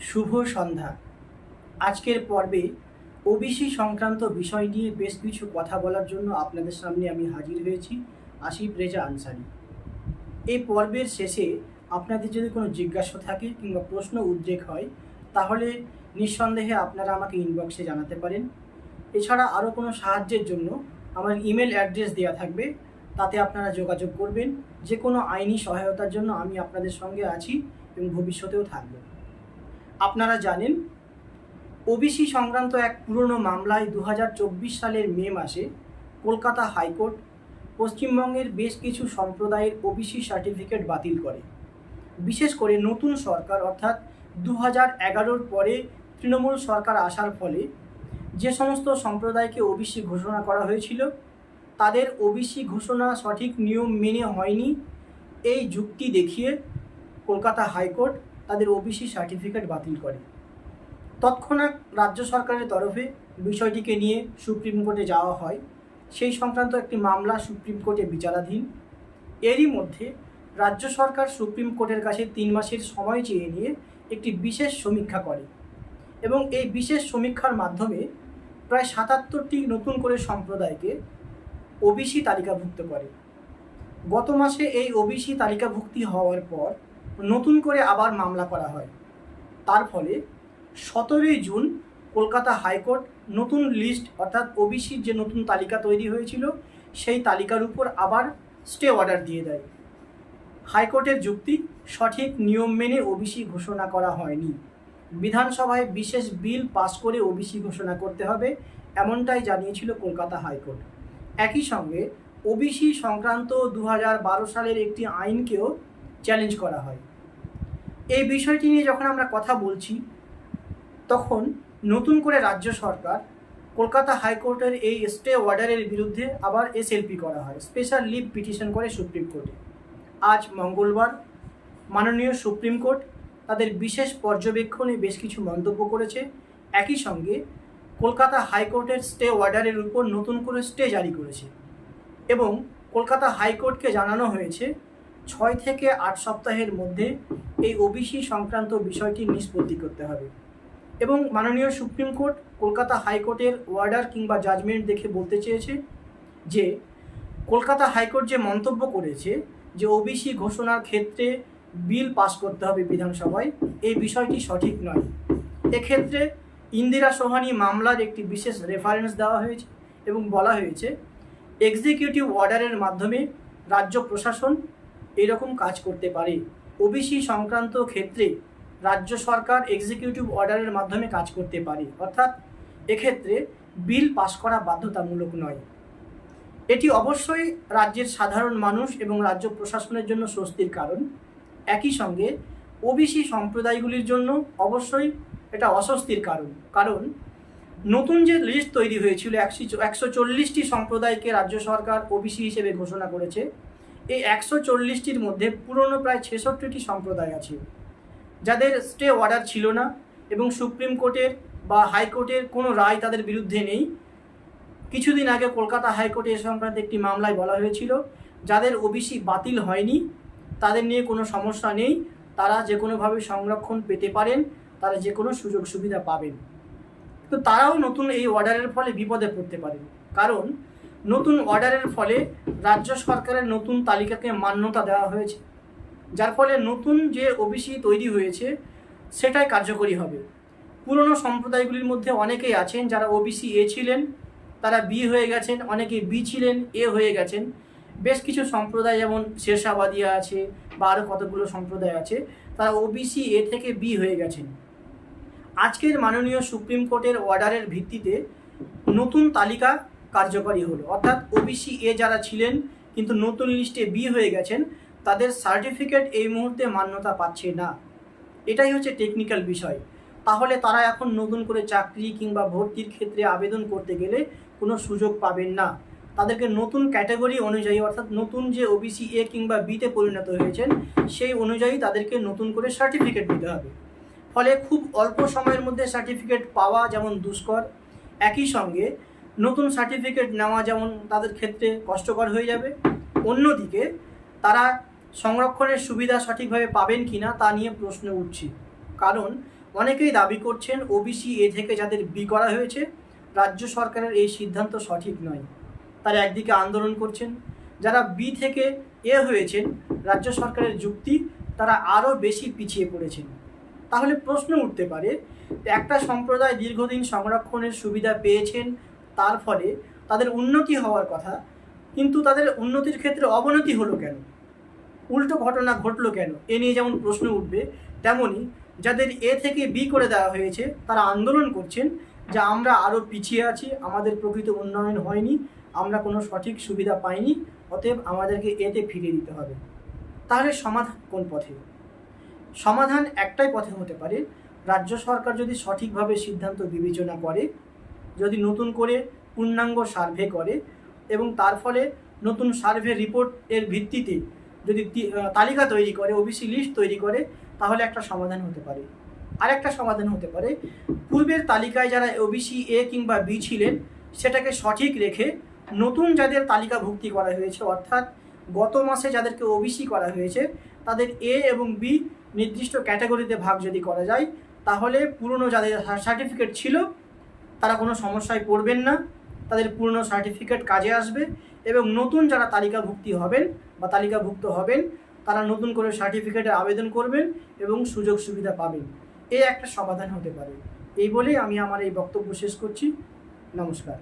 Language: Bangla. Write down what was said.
শুভ সন্ধ্যা। আজকের পর্বে ওবিসি সংক্রান্ত বিষয় নিয়ে বেশ কিছু কথা বলার জন্য আপনাদের সামনে আমি হাজির হয়েছি। আসিফ রেজা আনসারি। এই পর্বের শেষে আপনাদের যদি কোনো জিজ্ঞাসা থাকে কিংবা প্রশ্ন উদ্রেক হয়, তাহলে নিঃসন্দেহে আপনারা আমাকে ইনবক্সে জানাতে পারেন। এছাড়া আরও কোনো সাহায্যের জন্য আমার ইমেল অ্যাড্রেস দেওয়া থাকবে, তাতে আপনারা যোগাযোগ করবেন। যে কোনো আইনি সহায়তার জন্য আমি আপনাদের সঙ্গে আছি এবং ভবিষ্যতেও থাকব। আপনারা জানেন, ওবিসি সংক্রান্ত এক পুরনো মামলায় দু হাজার চব্বিশ সালের মে মাসে কলকাতা হাইকোর্ট পশ্চিমবঙ্গের বেশ কিছু সম্প্রদায়ের ওবিসি সার্টিফিকেট বাতিল করে। বিশেষ করে নতুন সরকার অর্থাৎ দু হাজার পরে তৃণমূল সরকার আসার ফলে যে সমস্ত সম্প্রদায়কে ওবিসি ঘোষণা করা হয়েছিল, তাদের ওবিসি ঘোষণা সঠিক নিয়ম মেনে হয়নি। এই যুক্তি দেখিয়ে কলকাতা হাইকোর্ট তাদের ওবিসি সার্টিফিকেট বাতিল করে। তৎক্ষণাৎ রাজ্য সরকারের তরফে বিষয়টিকে নিয়ে সুপ্রিম কোর্টে যাওয়া হয়। সেই সংক্রান্ত একটি মামলা সুপ্রিম কোর্টে বিচারাধীন। এরই মধ্যে রাজ্য সরকার সুপ্রিম কোর্টের কাছে তিন মাসের সময় চেয়ে নিয়ে একটি বিশেষ সমীক্ষা করে এবং এই বিশেষ সমীক্ষার মাধ্যমে প্রায় সাতাত্তরটি নতুন করে সম্প্রদায়কে ওবিসি তালিকাভুক্ত করে। গত মাসে এই ওবিসি তালিকাভুক্তি হওয়ার পর নতুন করে আবার মামলা করা হয়। তার ফলে সতেরোই জুন কলকাতা হাইকোর্ট নতুন লিস্ট অর্থাৎ ওবিসির যে নতুন তালিকা তৈরি হয়েছিল, সেই তালিকার উপর আবার স্টে অর্ডার দিয়ে দেয়। হাইকোর্টের যুক্তি, সঠিক নিয়ম মেনে ওবিসি ঘোষণা করা হয়নি। বিধানসভায় বিশেষ বিল পাস করে ওবিসি ঘোষণা করতে হবে, এমনটাই জানিয়েছিল কলকাতা হাইকোর্ট। একই সঙ্গে, ওবিসি সংক্রান্ত দু হাজার বারো সালের একটি আইনকেও চ্যালেঞ্জ করা হয়। এই বিষয়টি নিয়ে যখন আমরা কথা বলছি, তখন নতুন করে রাজ্য সরকার কলকাতা হাইকোর্টের এই স্টে অর্ডারের বিরুদ্ধে আবার এসএলপি করা হয়। স্পেশাল লিভ পিটিশন করে সুপ্রিম কোর্টে। আজ মঙ্গলবার মাননীয় সুপ্রিম কোর্ট তাদের বিশেষ পর্যবেক্ষণে বেশ কিছু মন্তব্য করেছে। একই সঙ্গে কলকাতা হাইকোর্টের স্টে অর্ডারের উপর নতুন করে স্টে জারি করেছে এবং কলকাতা হাইকোর্টকে জানানো হয়েছে ছয় থেকে আট সপ্তাহের মধ্যে এই ওবিসি সংক্রান্ত বিষয়টি নিষ্পত্তি করতে হবে। এবং মাননীয় সুপ্রিম কোর্ট কলকাতা হাইকোর্টের অর্ডার কিংবা জাজমেন্ট দেখে বলতে চেয়েছে যে, কলকাতা হাইকোর্ট যে মন্তব্য করেছে যে ওবিসি ঘোষণার ক্ষেত্রে বিল পাস করতে হবে বিধানসভায়, এই বিষয়টি সঠিক নয়। এক্ষেত্রে ইন্দিরা সোহানি মামলার একটি বিশেষ রেফারেন্স দেওয়া হয়েছে এবং বলা হয়েছে এক্সিকিউটিভ অর্ডারের মাধ্যমে রাজ্য প্রশাসন এরকম কাজ করতে পারে। ওবিসি সংক্রান্ত ক্ষেত্রে রাজ্য সরকার এক্সিকিউটিভ অর্ডারের মাধ্যমে কাজ করতে পারে। অর্থাৎ এক্ষেত্রে বিল পাস করা বাধ্যতামূলক নয়। এটি অবশ্যই রাজ্যের সাধারণ মানুষ এবং রাজ্য প্রশাসনের জন্য স্বস্তির কারণ। একই সঙ্গে ওবিসি সম্প্রদায়গুলির জন্য অবশ্যই এটা অস্বস্তির কারণ। কারণ নতুন যে লিস্ট তৈরি হয়েছিল, একশো একশো চল্লিশটি সম্প্রদায়কে রাজ্য সরকার ওবিসি হিসেবে ঘোষণা করেছে। এই একশো চল্লিশটির মধ্যে পুরনো প্রায় ছেষট্টিটি সম্প্রদায় আছে, যাদের স্টে অর্ডার ছিল না এবং সুপ্রিম কোর্টের বা হাইকোর্টের কোনো রায় তাদের বিরুদ্ধে নেই। কিছুদিন আগে কলকাতা হাইকোর্টে এ সংক্রান্ত একটি মামলায় বলা হয়েছিল, যাদের ওবিসি বাতিল হয়নি, তাদের নিয়ে কোনো সমস্যা নেই, তারা যে কোনোভাবে সংরক্ষণ পেতে পারেন, তারা যে কোনো সুযোগ সুবিধা পাবেন। তো তারাও নতুন এই অর্ডারের ফলে বিপদে পড়তে পারেন। কারণ নতুন অর্ডারের ফলে রাজ্য সরকারের নতুন তালিকাকে মান্যতা দেওয়া হয়েছে। যার ফলে নতুন যে ওবিসি তৈরি হয়েছে, সেটাই কার্যকরী হবে। পুরনো সম্প্রদায়গুলির মধ্যে অনেকেই আছেন যারা ওবিসি এ ছিলেন, তারা বি হয়ে গেছেন অনেকে বি ছিলেন, এ হয়ে গেছেন। বেশ কিছু সম্প্রদায় যেমন শেরশাবাদিয়া আছে বা আরও কতগুলো সম্প্রদায় আছে, তারা ওবিসি এ থেকে বি হয়ে গেছেন। আজকের মাননীয় সুপ্রিম কোর্টের অর্ডারের ভিত্তিতে নতুন তালিকা কার্যকরী হলো। অর্থাৎ ওবিসি এ যারা ছিলেন, কিন্তু নতুন লিস্টে বি হয়ে গেছেন, তাদের সার্টিফিকেট এই মুহূর্তে মান্যতা পাচ্ছে না। এটাই হচ্ছে টেকনিক্যাল বিষয়। তাহলে তারা এখন নতুন করে চাকরি কিংবা ভর্তির ক্ষেত্রে আবেদন করতে গেলে কোনো সুযোগ পাবেন না। তাদেরকে নতুন ক্যাটাগরি অনুযায়ী, অর্থাৎ নতুন যে ওবিসি এ কিংবা বিতে পরিণত হয়েছেন, সেই অনুযায়ী তাদেরকে নতুন করে সার্টিফিকেট দিতে হবে। ফলে খুব অল্প সময়ের মধ্যে সার্টিফিকেট পাওয়া যেমন দুষ্কর, একই সঙ্গে নতুন সার্টিফিকেট নেওয়া যেমন তাদের ক্ষেত্রে কষ্টকর হয়ে যাবে, অন্যদিকে তারা সংরক্ষণের সুবিধা সঠিকভাবে পাবেন কিনা তা নিয়ে প্রশ্ন উঠছে। কারণ অনেকেই দাবি করছেন ওবিসি এ থেকে যাদের বি করা হয়েছে, রাজ্য সরকারের এই সিদ্ধান্ত সঠিক নয়। তারা একদিকে আন্দোলন করছেন, যারা বি থেকে এ হয়েছেন, রাজ্য সরকারের যুক্তি তারা আরও বেশি পিছিয়ে পড়েছেন। তাহলে প্রশ্ন উঠতে পারে, একটা সম্প্রদায় দীর্ঘদিন সংরক্ষণের সুবিধা পেয়েছেন তার ফলে তাদের উন্নতি হওয়ার কথা, কিন্তু তাদের উন্নতির ক্ষেত্রে অবনতি হলো কেন? উল্টো ঘটনা ঘটলো কেন? এ নিয়ে যেমন প্রশ্ন উঠবে, তেমনি যাদের এ থেকে বি করে দেওয়া হয়েছে, তারা আন্দোলন করছেন যে আমরা আরও পিছিয়ে আছি, আমাদের প্রকৃত উন্নয়ন হয়নি, আমরা কোনো সঠিক সুবিধা পাইনি, অতএব আমাদেরকে এতে ফিরিয়ে দিতে হবে। তাহলে সমাধান কোন পথে? সমাধান একটাই পথে হতে পারে, রাজ্য সরকার যদি সঠিকভাবে সিদ্ধান্ত বিবেচনা করে যদি নতুন করে পূর্ণাঙ্গ সার্ভে করে এবং তার ফলে নতুন সার্ভে রিপোর্ট এর ভিত্তিতে যদি তালিকা তৈরি করে ওবিসি লিস্ট তৈরি করে, তাহলে একটা সমাধান হতে পারে। আরেকটা সমাধান হতে পারে। পূর্বের তালিকায় যারা ওবিসি এ কিংবা বি ছিলেন, সেটাকে সঠিক রেখে নতুন যাদের তালিকাভুক্তি করা হয়েছে, অর্থাৎ গত মাসে যাদেরকে ওবিসি করা হয়েছে, তাদের এ এবং বি নির্দিষ্ট ক্যাটাগরিতে ভাগ যদি করা যায়, তাহলে পুরনো যাদের সার্টিফিকেট ছিল তারা কোনো সমস্যায় পড়বেন না, তাদের পুরনো সার্টিফিকেট কাজে আসবে এবং নতুন যারা তালিকাভুক্তি হবেন বা তালিকাভুক্ত হবেন, তারা নতুন করে সার্টিফিকেটের আবেদন করবেন এবং সুযোগ সুবিধা পাবেন। এই একটা সমাধান হতে পারে। এই বলেই আমি আমার এই বক্তব্য শেষ করছি। নমস্কার।